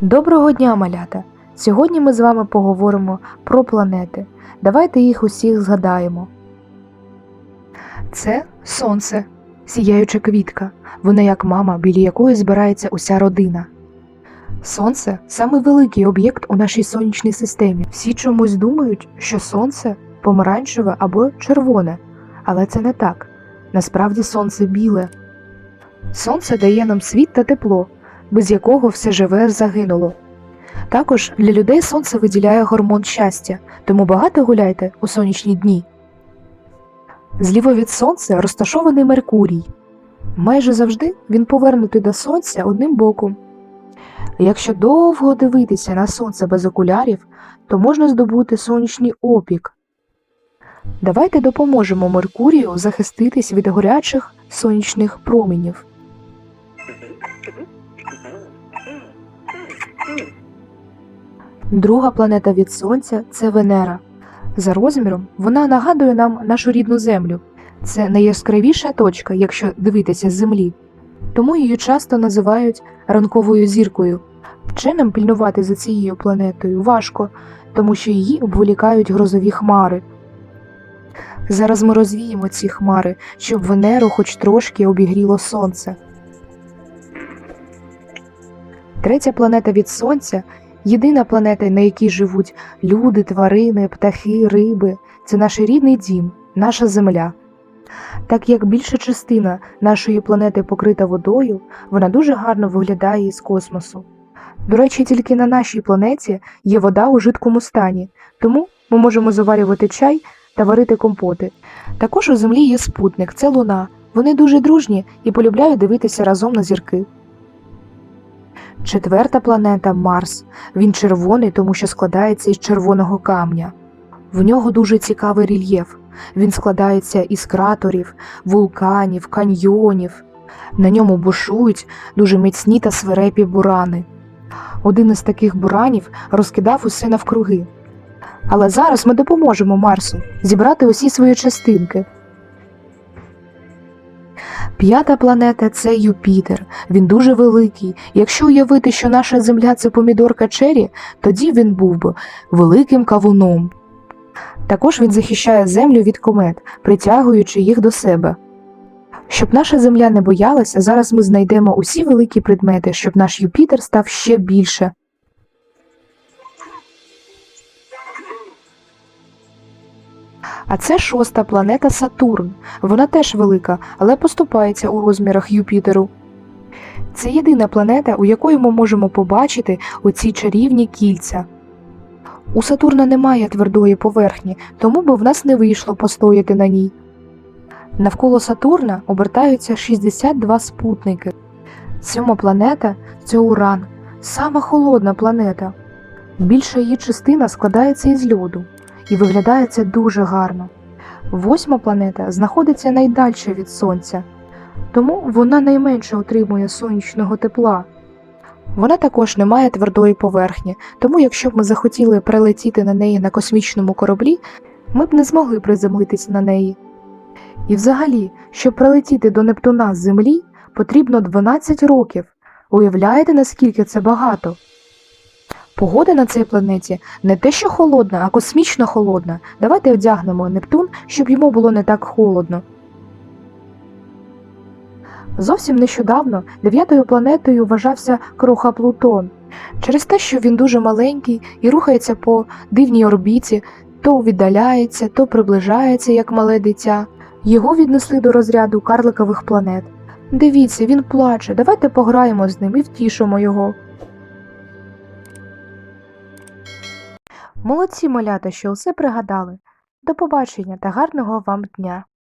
Доброго дня, малята! Сьогодні ми з вами поговоримо про планети. Давайте їх усіх згадаємо. Це сонце, сіяюча квітка. Вона як мама, біля якої збирається уся родина. Сонце самий великий об'єкт у нашій сонячній системі. Всі чомусь думають, що сонце помаранчеве або червоне, але це не так. Насправді сонце біле. Сонце дає нам світ та тепло, без якого все живе загинуло. Також для людей сонце виділяє гормон щастя, тому багато гуляйте у сонячні дні. Зліво від сонця розташований Меркурій. Майже завжди він повернутий до сонця одним боком. Якщо довго дивитися на сонце без окулярів, то можна здобути сонячний опік. Давайте допоможемо Меркурію захиститись від горячих сонячних променів. Друга планета від Сонця це Венера. За розміром вона нагадує нам нашу рідну Землю. Це найяскравіша точка, якщо дивитися з Землі. Тому її часто називають ранковою зіркою. Вченим пільнувати за цією планетою важко, тому що її обволікають грозові хмари. Зараз ми розвіємо ці хмари, щоб Венеру хоч трошки обігріло сонце. Третя планета від Сонця єдина планета, на якій живуть люди, тварини, птахи, риби. Це наш рідний дім, наша земля. Так як більша частина нашої планети покрита водою, вона дуже гарно виглядає із космосу. До речі, тільки на нашій планеті є вода у жидкому стані, тому ми можемо заварювати чай та варити компоти. Також у землі є спутник, це луна. Вони дуже дружні і полюбляють дивитися разом на зірки. Четверта планета Марс. Він червоний, тому що складається із червоного камня. В нього дуже цікавий рельєф. Він складається із кратерів, вулканів, каньйонів. На ньому бушують дуже міцні та свирепі бурани. Один із таких буранів розкидав усе навкруги. Але зараз ми допоможемо Марсу зібрати усі свої частинки. П'ята планета це Юпітер. Він дуже великий. Якщо уявити, що наша Земля це помідорка Чері, тоді він був би великим кавуном. Також він захищає Землю від комет, притягуючи їх до себе. Щоб наша Земля не боялася, зараз ми знайдемо усі великі предмети, щоб наш Юпітер став ще більше. А це шоста планета Сатурн. Вона теж велика, але поступається у розмірах Юпітеру. Це єдина планета, у якої ми можемо побачити оці чарівні кільця. У Сатурна немає твердої поверхні, тому би в нас не вийшло постояти на ній. Навколо Сатурна обертаються 62 спутники. Сьома планета це Уран, сама холодна планета. Більша її частина складається із льоду і виглядає це дуже гарно. Восьма планета знаходиться найдальше від Сонця, тому вона найменше отримує сонячного тепла. Вона також не має твердої поверхні, тому якщо б ми захотіли прилетіти на неї на космічному кораблі, ми б не змогли приземлитись на неї. І взагалі, щоб прилетіти до Нептуна з Землі, потрібно 12 років. Уявляєте, наскільки це багато? Погода на цій планеті не те, що холодна, а космічно холодна. Давайте одягнемо Нептун, щоб йому було не так холодно. Зовсім нещодавно дев'ятою планетою вважався кроха Плутон. Через те, що він дуже маленький і рухається по дивній орбіті, то віддаляється, то приближається, як мале дитя. Його віднесли до розряду карликових планет. Дивіться, він плаче. Давайте пограємо з ним і втішимо його. Молодці малята, що усе пригадали. До побачення та гарного вам дня!